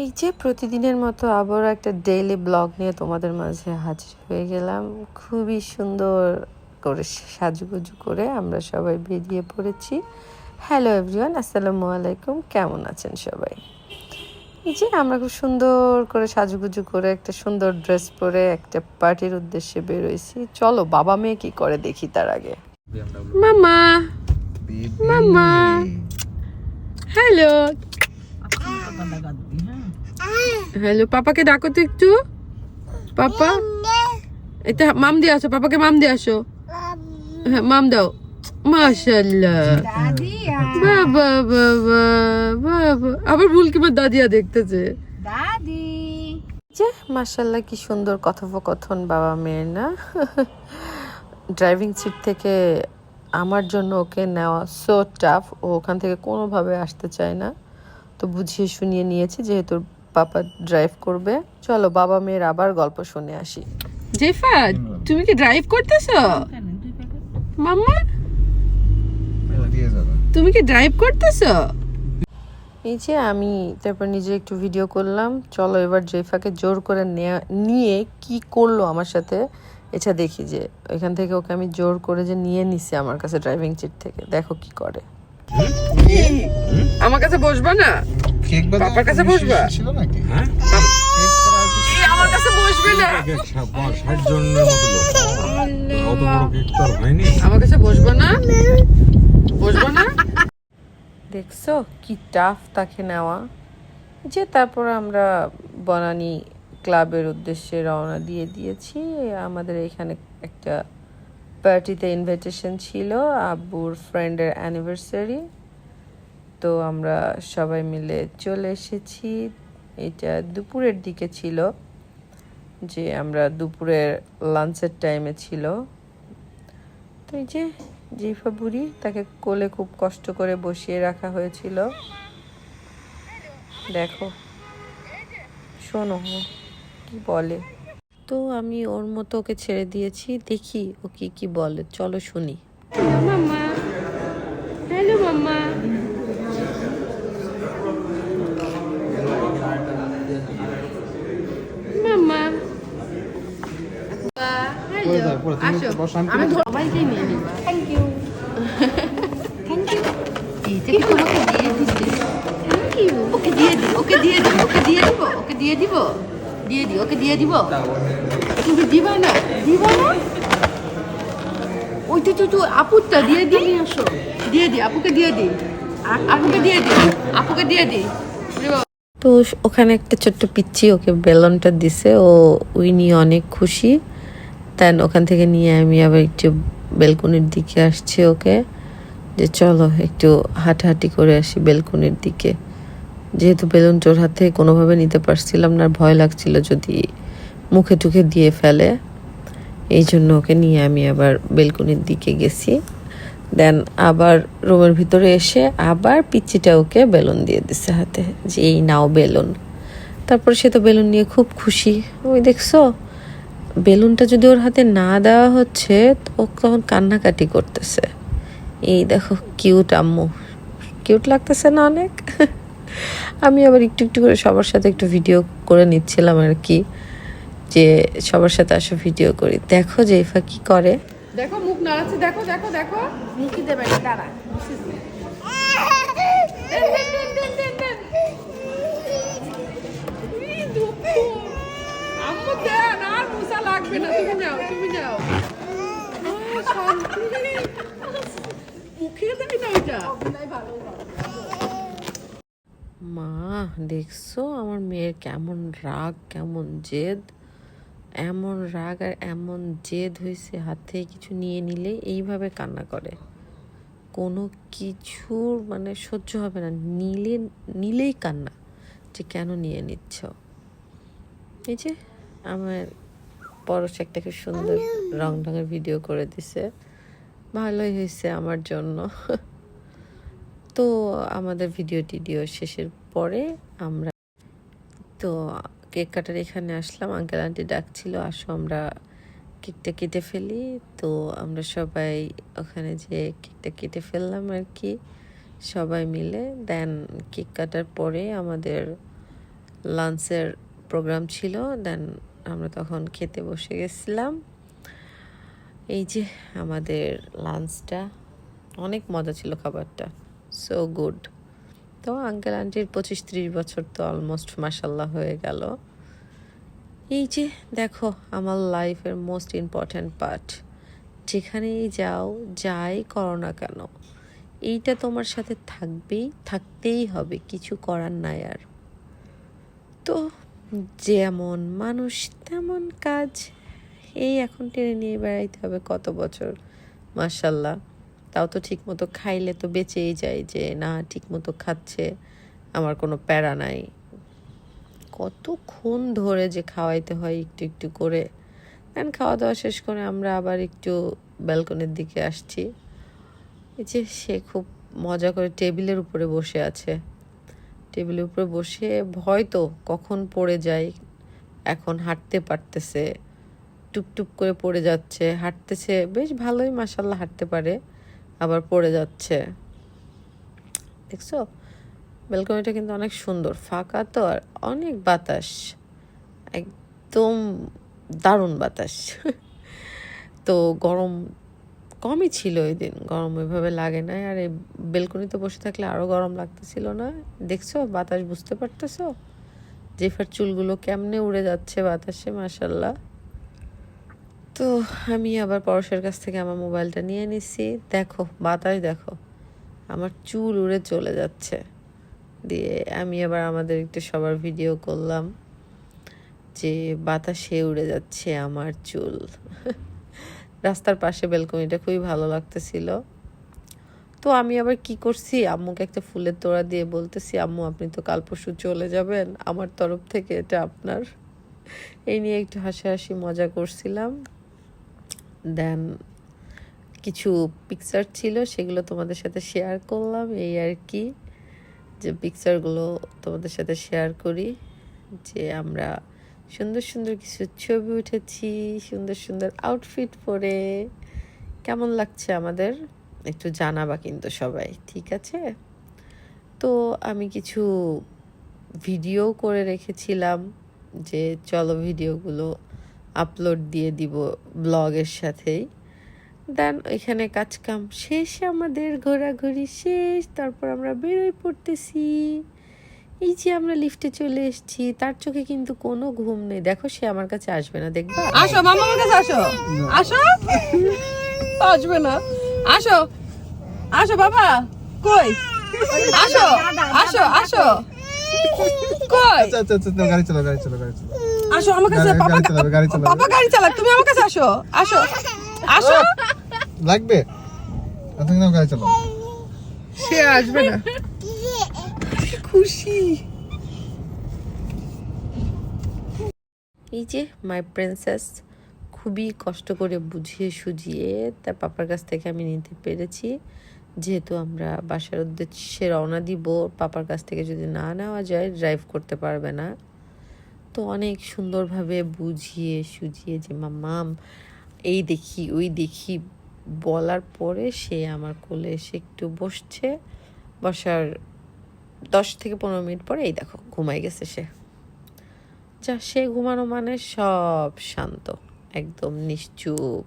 এই যে প্রতিদিনের মতো আবার একটা ডেইলি ব্লগ নিয়ে তোমাদের মাঝে হাজির হয়ে গেলাম। খুবই সুন্দর করে সাজুগুজু করে আমরা সবাই বেরিয়ে পড়েছি। হ্যালো এভরিওয়ান আসসালামু আলাইকুম কেমন আছেন সবাই? এই যে আমরা খুব সুন্দর করে সাজুগুজু করে একটা সুন্দর ড্রেস পরে একটা পার্টির উদ্দেশ্যে বেরোইছি। চলো বাবা মেয়ে কি করে দেখি তার আগে? মামা। মামা। হ্যালো হ্যালো পাপাকে ডাকো তো একটু। পাপা এটা মাম দিয়ে আসো পাপাকে মাম দিয়ে আসো। হ্যাঁ মাম দাও। মাশাল্লাহ বাবা বাবা বাবা। আবার ভুল কিবার দাদিয়া দেখতেছে? দাদি। যে মাশাল্লাহ কি সুন্দর কথোপকথন বাবা মেয়ের না? ড্রাইভিং সিট থেকে আমার জন্য ওকে নেওয়া সো টাফ ও ওখান থেকে কোনোভাবে আসতে চায় না। তো বুঝিয়ে শুনিয়ে নিয়েছি যেহেতু পাপা ড্রাইভ করবে। চলো বাবা মেয়ের আবার গল্প শুনে আসি। জেফা তুমি কি ড্রাইভ করতেছো? মাম্মা? তুমি কি ড্রাইভ করতেছো? এই যে আমি তারপর নিজে একটু ভিডিও করলাম। চলো এবার জেফাকে জোর করে নেয়া- নিয়ে কি করল আমার সাথে এটা দেখি যে ওইখান থেকে ওকে আমি জোর করে যে নিয়ে নিছি আমার কাছে ড্রাইভিং সিট থেকে। দেখো কি করে। আমার কাছে বসবা না? কেক পাপার কাছে বসবা? ছিল নাকি? হ্যাঁ? আমার কাছে বসবে না। ষাট জনের মতো লোক। অত বড় কেক তো হয়নি। আমার কাছে বসবো না? বসবো না? দেখছ কি টাফ তাকে নেওয়া? যে তারপর আমরা বনানী ক্লাবের উদ্দেশ্যে রওনা দিয়ে দিয়েছি। আমাদের এখানে একটা পার্টিতে ইনভিটেশন ছিল আব্বুর ফ্রেন্ডের অ্যানিভার্সারি তো আমরা সবাই মিলে চলে এসেছি। এটা দুপুরের দিকে ছিল, যে আমরা দুপুরের লাঞ্চের টাইমে ছিল। তো এই যে জিফা বুড়ি, তাকে কোলে খুব কষ্ট করে বসিয়ে রাখা হয়েছিল। দেখো, শোনো কি বলে। তো আমি ওর মতো ওকে ছেড়ে দিয়েছি, দেখি ও কি কি বলে, চলো শুনি। মাম্মা হ্যালো মাম্মা মাম্মা পরে যাও, আমি সবাইকে নিয়ে নিব। থ্যাংক ইউ থ্যাংক ইউ এইটা কি তোমাকে দিয়ে দিতে থ্যাংক ইউ ওকে দিয়ে দি ওকে দিয়ে দি ওকে দিয়ে দিব ওকে দিয়ে দিব দিয়ে দি ওকে দিয়ে দিব। তুমি দিবা না দিবা না ওই তো তো তো আপুরটা দিয়ে দি। আসো। দিয়ে দি আপুকে দিয়ে দি। আপুকে দিয়ে দি আপুকে দিয়ে দি। তো ওখানে একটা ছোট্ট পিচ্ছি ওকে বেলনটা দিছে ও ওই নিয়ে অনেক খুশি। দেন ওখান থেকে নিয়ে আমি আবার একটু বেলকনির দিকে আসছি ওকে, যে চলো একটু হাঁটাহাঁটি করে আসি বেলকনির দিকে। যেহেতু বেলুনটা ওর হাত থেকে কোনোভাবে নিতে পারছিলাম না ভয় লাগছিল যদি মুখে টুখে দিয়ে ফেলে। এই জন্য ওকে নিয়ে আমি আবার বেলকনির দিকে গেছি। দেন আবার রুমের ভিতরে এসে আবার পিচ্চিটা ওকে বেলুন দিয়ে দিছে হাতে, যে এই নাও বেলুন। তারপর সে তো বেলুন নিয়ে খুব খুশি। ওই দেখছ? বেলুনটা যদি ওর হাতে না দেওয়া হচ্ছে তো ও তখন কান্নাকাটি করতেছে। এই দেখো কিউট আম্মু। কিউট লাগতেছে না অনেক? আমি আবার একটু একটু করে সবার সাথে একটু ভিডিও করে নিচ্ছিলাম আর কি যে সবার সাথে আসো ভিডিও করি। দেখো যে ইফা কি করে। দেখো মুখ নাড়াচ্ছে। দেখো দেখো দেখো। মুখি দেবে দাঁড়া। মা, দেখছ আমার মেয়ের কেমন রাগ, কেমন জেদ? এমন রাগ আর এমন জেদ হয়েছে হাত কিছু নিয়ে নিলে এইভাবে কান্না করে। কোনো কিছুর মানে সহ্য হবে না, নিলে, নিলেই কান্না যে কেন নিয়ে নিচ্ছ? এই যে আমার পরশ একটা খুব সুন্দর রং ঢঙের ভিডিও করে দিছে। ভালোই হয়েছে আমার জন্য। তো আমাদের ভিডিও টিডিও শেষের পরে আমরা তো কেক কাটার এখানে আসলাম। আঙ্কেল আন্টি ডাকছিল, আসো, আমরা কেকটা কেটে ফেলি। তো আমরা সবাই ওখানে যে কেকটা কেটে ফেললাম আর কি, সবাই মিলে। দেন কেক কাটার পরে আমাদের লাঞ্চের প্রোগ্রাম ছিল। দেন আমরা তখন খেতে বসে গেছিলাম। এই যে আমাদের লাঞ্চটা অনেক মজা ছিল খাবারটা। সো গুড তো আঙ্কেল আন্টির পঁচিশ ত্রিশ বছর তো অলমোস্ট মাসাল্লাহ হয়ে গেল। এই যে দেখো আমার লাইফের মোস্ট ইম্পর্ট্যান্ট পার্ট যেখানেই যাও, যাই করো না কেন, এইটা তোমার সাথে থাকবেই, থাকতেই হবে, কিছু করার নাই আর। তো যেমন মানুষ, তেমন কাজ। এই এখন টেনে নিয়ে বেড়াইতে হবে কত বছর? মার্শাল্লাহ তাও তো ঠিক মতো খাইলে তো বেঁচেই যায় যে, না ঠিক মতো খাচ্ছে, আমার কোনো প্যারা নাই। কতক্ষণ ধরে যে খাওয়াইতে হয় একটু একটু করে। দেন খাওয়া দাওয়া শেষ করে আমরা আবার একটু ব্যালকনির দিকে আসছি। এই যে সে খুব মজা করে টেবিলের উপরে বসে আছে। টেবিলের উপরে বসে ভয় তো কখন পড়ে যায়, এখন হাঁটতে পারতেছে টুপটুপ করে পড়ে যাচ্ছে, হাঁটতেছে, বেশ ভালোই মাসাল্লাহ হাঁটতে পারে, আবার পড়ে যাচ্ছে। দেখছ? ব্যালকনিটা কিন্তু অনেক সুন্দর, ফাঁকা তো আর অনেক বাতাস, একদম দারুণ বাতাস। তো গরম কমই ছিল ওই দিন। গরম ওইভাবে লাগে না আর এই বেলকনিতে বসে থাকলে আরও গরম লাগতেছিল না? দেখছ? বাতাস বুঝতে পারতেছো? জেফার চুলগুলো কেমনে উড়ে যাচ্ছে বাতাসে মাসাল্লাহ তো আমি আবার পরশের কাছ থেকে আমার মোবাইলটা নিয়ে নিছি। দেখো, বাতাস দেখো। আমার চুল উড়ে চলে যাচ্ছে। দিয়ে আমি আবার আমাদের একটু সবার ভিডিও করলাম যে বাতাসে উড়ে যাচ্ছে আমার চুল। রাস্তার পাশে বেলকনিটা খুবই ভালো লাগতেছিল। তো আমি আবার কি করছি? আম্মুকে একটা ফুলের তোড়া দিয়ে বলতেছি, আম্মু, আপনি তো কাল পরশু চলে যাবেন। আমার তরফ থেকে এটা আপনার। এই নিয়ে একটু হাসাহাসি, মজা করছিলাম। দেন কিছু পিকচার ছিল, সেগুলো তোমাদের সাথে শেয়ার করলাম। এই আর কি, যে পিকচারগুলো তোমাদের সাথে শেয়ার করি, যে আমরা সুন্দর সুন্দর কিছু ছবি উঠেছি, সুন্দর সুন্দর আউটফিট পরে। কেমন লাগছে আমাদের? একটু জানাবা কিন্তু সবাই, ঠিক আছে? তো আমি কিছু ভিডিও করে রেখেছিলাম যে চলো ভিডিওগুলো আপলোড দিয়ে দিব ব্লগের সাথেই। দেন এখানে কাজকাম শেষ আমাদের ঘোরাঘুরি শেষ, তারপর আমরা বেরোয় পড়তেছি। এই যে আমরা লিফটে চলে এসেছি তার চোখে কিন্তু কোনো ঘুম নেই। দেখো সে আমার কাছে আসবে না দেখবা? আসো মামা আমার কাছে আসো। আসো? আসবে না। আসো। আসো বাবা। কই? আসো। আসো আসো। কই? আচ্ছা আচ্ছা আচ্ছা গাড়ি গাড়ি গাড়ি আসো আমার কাছে পাপা গাড়ি চালাক তুমি আমার কাছে আসো। আসো। আসো। লাগবে? গাড়ি চালাও। সে আসবে না। খুশি। এই যে মাই প্রিন্সেস খুবই কষ্ট করে বুঝিয়ে সুঝিয়ে তার পাপার কাছ থেকে আমি নিতে পেরেছি। যেহেতু আমরা বাসার উদ্দেশ্যে রওনা দিব, পাপার কাছ থেকে যদি না নেওয়া যায় ড্রাইভ করতে পারবে না। তো অনেক সুন্দরভাবে বুঝিয়ে সুঝিয়ে যে মাম এই দেখি, ওই দেখি। বলার পরে সে আমার কোলে এসে একটু বসছে। বসার দশ থেকে পনেরো মিনিট পরে এই দেখো ঘুমাই গেছে সে। যা, সে ঘুমানো মানে সব শান্ত, একদম নিশ্চুপ।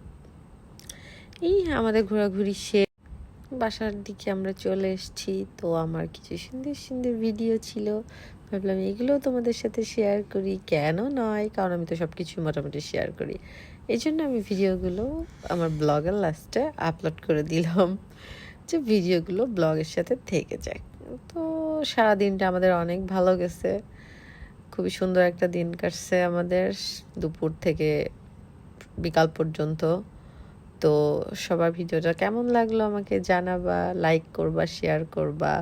এই আমাদের ঘোরাঘুরি সে বাসার দিকে আমরা চলে এসেছি, তো আমার কিছু সুন্দর সুন্দর ভিডিও ছিল। ভাবলাম এগুলো তোমাদের সাথে শেয়ার করি, কেন নয়? কারণ আমি তো সব কিছুই মোটামুটি শেয়ার করি। এই জন্য আমি ভিডিওগুলো আমার ব্লগের লাস্টে আপলোড করে দিলাম। যে ভিডিওগুলো ব্লগের সাথে থেকে যায়। তো সারাদিনটা আমাদের অনেক ভালো গেছে। খুবই সুন্দর একটা দিন কাটছে আমাদের দুপুর থেকে বিকাল পর্যন্ত। তো সবার ভিডিওটা কেমন লাগল আমাকে জানাবা লাইক করবা শেয়ার করবা।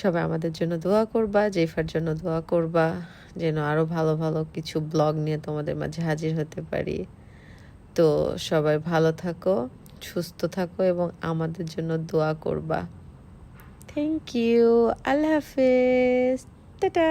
সবাই আমাদের জন্য দোয়া করবা জেফার জন্য দোয়া করবা, যেন আরও ভালো ভালো কিছু ব্লগ নিয়ে তোমাদের মাঝে হাজির হতে পারি। তো সবাই ভালো থাকো। সুস্থ থাকো এবং আমাদের জন্য দোয়া করবা। থ্যাংক ইউ আল্লাহ হাফেজ। টাটা।